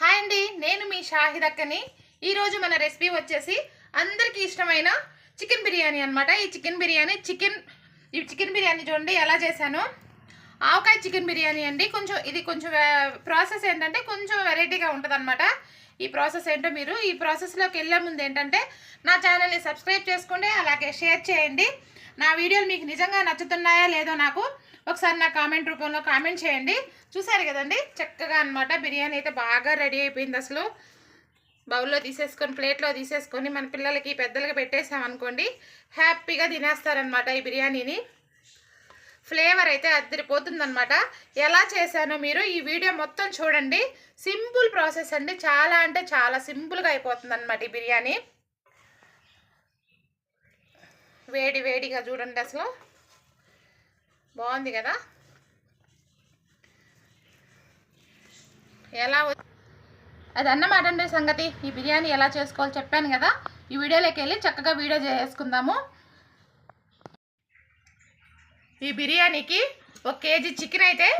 Hi అండి నేను మీ షాహిదక్కని ఈరోజు మన రెసిపీ వచ్చేసి అందరికీ ఇష్టమైన చికెన్ బిర్యానీ అనమాట ఈ చికెన్ బిర్యానీ చికెన్ ఈ చికెన్ బిర్యానీ చూడండి ఎలా చేశాను? ఆవకాయ చికెన్ బిర్యానీ అండి. కొంచెం ఇది కొంచెం ప్రాసెస్ ఏంటంటే కొంచెం వెరైటీగా ఉంటుందన్నమాట. ఈ ప్రాసెస్ ఏంటో మీరు ఈ ప్రాసెస్లోకి వెళ్ళే ముందు ఏంటంటే నా ఛానల్ని సబ్స్క్రైబ్ చేసుకోండి అలాగే షేర్ చేయండి. నా వీడియోలు మీకు నిజంగా నచ్చుతున్నాయా లేదో నాకు ఒకసారి నా కామెంట్ రూపంలో కామెంట్ చేయండి. చూసారు కదండి? చక్కగా అనమాట బిర్యానీ అయితే బాగా రెడీ అయిపోయింది అసలు. బౌల్లో తీసేసుకొని ప్లేట్లో తీసేసుకొని మన పిల్లలకి పెద్దలకి పెట్టేసామనుకోండి హ్యాపీగా తినేస్తారనమాట ఈ బిర్యానీని. ఫ్లేవర్ అయితే అద్దరిపోతుందనమాట ఎలా చేశానో మీరు ఈ వీడియో మొత్తం చూడండి. సింపుల్ ప్రాసెస్ అండి. చాలా అంటే చాలా సింపుల్గా అయిపోతుందన్నమాట ఈ బిర్యానీ. వేడి వేడిగా చూడండి అసలు. బాగుంది కదా? ఎలా వ- అది అన్నమాట అండి సంగతి. ఈ బిర్యానీ ఎలా చేసుకోవాలో చెప్పాను కదా. ఈ వీడియోలోకి వెళ్ళి చక్కగా వీడియో చేసుకుందాము. ఈ బిర్యానీకి ఒక కేజీ చికెన్ అయితే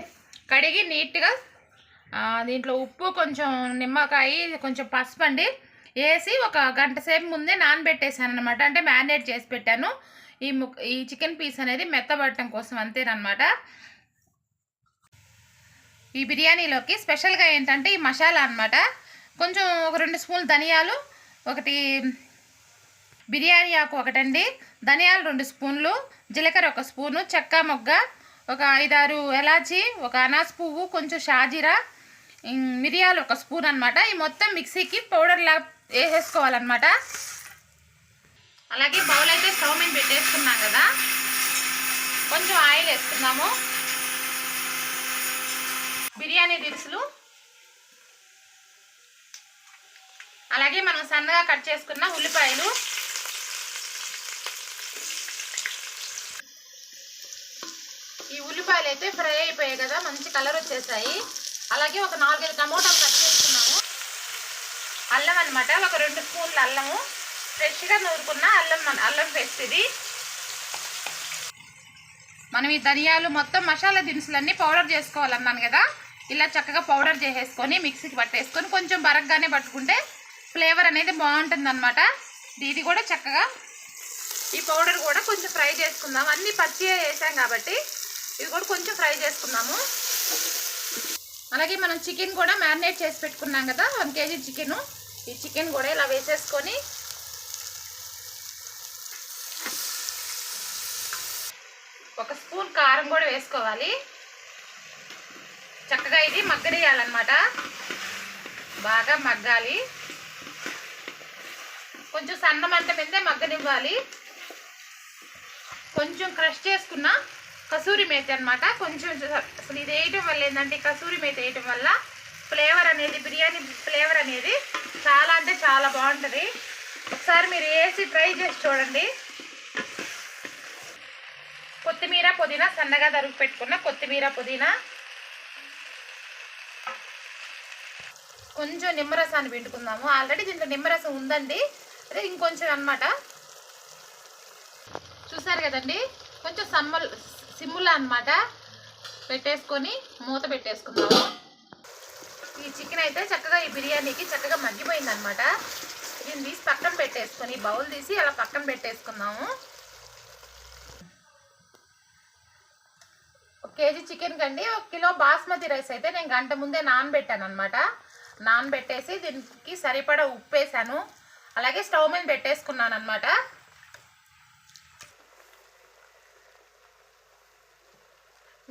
కడిగి నీట్గా దీంట్లో ఉప్పు కొంచెం నిమ్మకాయ కొంచెం పసుపు అండి. వేసి ఒక గంట సేపు ముందే నానబెట్టేసాను అనమాట అంటే మ్యారినేట్ చేసి పెట్టాను. ఈ ము ఈ చికెన్ పీస్ అనేది మెత్తబడటం కోసం అంతేనమాట ఈ బిర్యానీలోకి స్పెషల్గా ఏంటంటే ఈ మసాలా అనమాట కొంచెం ఒక రెండు స్పూన్లు ధనియాలు ఒకటి బిర్యానీ ఆకు ఒకటండి. ధనియాలు రెండు స్పూన్లు జీలకర్ర ఒక స్పూను చెక్క మొగ్గ ఒక ఐదారు ఎలాచి ఒక అనాస్ పువ్వు కొంచెం షాజీరా మిరియాలు ఒక స్పూన్ అనమాట ఈ మొత్తం మిక్సీకి పౌడర్లా వేసేసుకోవాలన్నమాట. అలాగే బౌల్ అయితే స్టవ్ మీద పెట్టేసుకున్నాం కదా. కొంచెం ఆయిల్ వేసుకున్నాము బిర్యానీ దినుసులు. అలాగే మనం సన్నగా కట్ చేసుకున్న ఉల్లిపాయలు. ఈ ఉల్లిపాయలు అయితే ఫ్రై అయిపోయాయి కదా మంచి కలర్ వచ్చేసాయి. అలాగే ఒక నాలుగైదు టమోటాలు కట్ అల్లం అనమాట ఒక రెండు స్పూన్ల అల్లము. ఫ్రెష్గా నూరుకున్న అల్లం అల్లం పేస్ట్ ఇది. మనం ఈ ధనియాలు మొత్తం మసాలా దినుసులన్నీ పౌడర్ చేసుకోవాలన్నాను కదా. ఇలా చక్కగా పౌడర్ చేసేసుకొని మిక్సీకి పట్టేసుకొని కొంచెం బరగ్గానే పట్టుకుంటే ఫ్లేవర్ అనేది బాగుంటుంది అనమాట ఇది కూడా చక్కగా ఈ పౌడర్ కూడా కొంచెం ఫ్రై చేసుకుందాం. అన్నీ పచ్చిగా వేసాం కాబట్టి ఇది కూడా కొంచెం ఫ్రై చేసుకుందాము. అలాగే మనం చికెన్ కూడా మ్యారినేట్ చేసి పెట్టుకున్నాం కదా. One KG chicken. ఈ చికెన్ కూడా ఇలా వేసేసుకొని ఒక స్పూన్ కారం కూడా వేసుకోవాలి. చక్కగా ఇది మగ్గనియాలన్నమాట బాగా మగ్గాలి. కొంచెం సన్న మంట మీదే మగ్గనివ్వాలి. కొంచెం క్రష్ చేసుకున్న కసూరి మేతి అనమాట కొంచెం అసలు ఇది వేయటం వల్ల ఏంటంటే కసూరి మేతి వేయటం వల్ల ఫ్లేవర్ అనేది బిర్యానీ ఫ్లేవర్ అనేది చాలా అంటే చాలా బాగుంటుంది. ఒకసారి మీరు వేసి ట్రై చేసి చూడండి. కొత్తిమీర పుదీనా సన్నగా తరుగు పెట్టుకున్న కొత్తిమీర పుదీనా. కొంచెం నిమ్మరసాన్ని పిండుకుందాము. ఆల్రెడీ దీంట్లో నిమ్మరసం ఉందండి. అదే ఇంకొంచెం అన్నమాట. చూసారు కదండి? కొంచెం సమ్మల్ సిమ్ములా అన్నమాట. పెట్టేసుకొని మూత పెట్టేసుకుందాము. ఈ చికెన్ అయితే చక్కగా ఈ బిర్యానీకి చక్కగా మగ్గిపోయింది అనమాట దీన్ని తీసి పక్కన పెట్టేసుకొని బౌల్ తీసి అలా పక్కన పెట్టేసుకుందాము. ఒక కేజీ చికెన్ కండి ఒక కిలో బాస్మతి రైస్ అయితే నేను గంట ముందే నానబెట్టాను అనమాట నానబెట్టేసి దీనికి సరిపడా ఉప్పు వేసాను. అలాగే స్టవ్ మీద పెట్టేసుకున్నాను అనమాట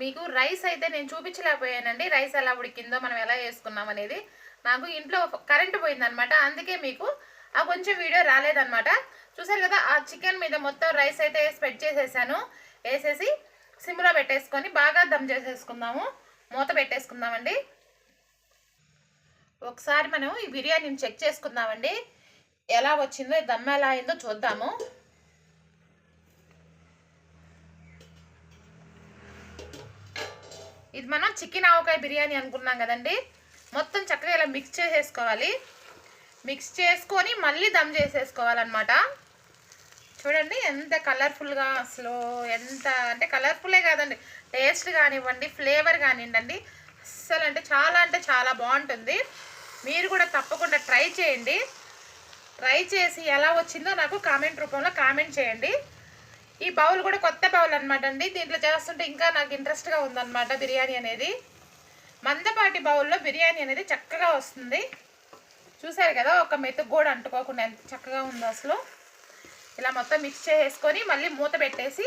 మీకు రైస్ అయితే నేను చూపించలేకపోయానండి. రైస్ ఎలా ఉడికిందో మనం ఎలా వేసుకున్నాం అనేది నాకు ఇంట్లో కరెంటు పోయిందనమాట అందుకే మీకు ఆ కొంచెం వీడియో రాలేదనమాట చూసారు కదా ఆ చికెన్ మీద మొత్తం రైస్ అయితే స్ప్రెడ్ చేసేసాను. వేసేసి సిమ్లో పెట్టేసుకొని బాగా దమ్ చేసేసుకుందాము. మూత పెట్టేసుకుందామండి. ఒకసారి మనం ఈ బిర్యానీని చెక్ చేసుకుందామండి. ఎలా వచ్చిందో దమ్ ఎలా అయిందో చూద్దాము. ఇది మనం చికెన్ ఆవకాయ బిర్యానీ అనుకున్నాం కదండి. మొత్తం చక్కగా ఇలా మిక్స్ చేసేసుకోవాలి. మిక్స్ చేసుకొని మళ్ళీ దమ్ చేసేసుకోవాలన్నమాట. చూడండి ఎంత కలర్ఫుల్గా అసలు ఎంత అంటే కలర్ఫుల్లే కాదండి. టేస్ట్ కానివ్వండి ఫ్లేవర్ కానివ్వండి అస్సలు అంటే చాలా అంటే చాలా బాగుంటుంది. మీరు కూడా తప్పకుండా ట్రై చేయండి. ట్రై చేసి ఎలా వచ్చిందో నాకు కామెంట్ రూపంలో కామెంట్ చేయండి. ఈ బౌల్ కూడా కొత్త బౌల్ అనమాట అండి దీంట్లో చేస్తుంటే ఇంకా నాకు ఇంట్రెస్ట్గా ఉందన్నమాట బిర్యానీ అనేది. మందపాటి బౌల్లో బిర్యానీ అనేది చక్కగా వస్తుంది. చూసారు కదా ఒక మెతుకు కూడా అంటుకోకుండా ఎంత చక్కగా ఉందో అసలు. ఇలా మొత్తం మిక్స్ చేసేసుకొని మళ్ళీ మూత పెట్టేసి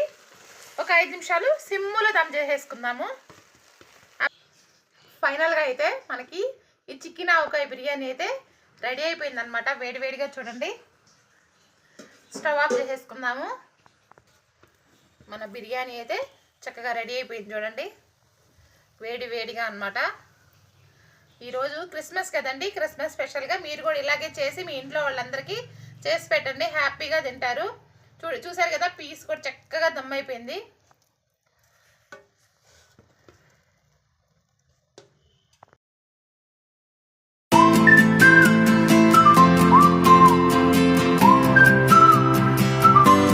ఒక ఐదు నిమిషాలు సిమ్ములో దమ్ చేసేసుకుందాము. ఫైనల్గా అయితే మనకి ఈ చికెన్ ఆవకాయ బిర్యానీ అయితే రెడీ అయిపోయిందనమాట వేడివేడిగా చూడండి. స్టవ్ ఆఫ్ చేసేసుకుందాము. మన బిర్యానీ అయితే చక్కగా రెడీ అయిపోయింది చూడండి. వేడి వేడిగా అనమాట ఈరోజు క్రిస్మస్ కదండి క్రిస్మస్ స్పెషల్గా మీరు కూడా ఇలాగే చేసి మీ ఇంట్లో వాళ్ళందరికీ చేసి పెట్టండి హ్యాపీగా తింటారు. చూ చూసారు కదా పీస్ కూడా చక్కగా దమ్ అయిపోయింది.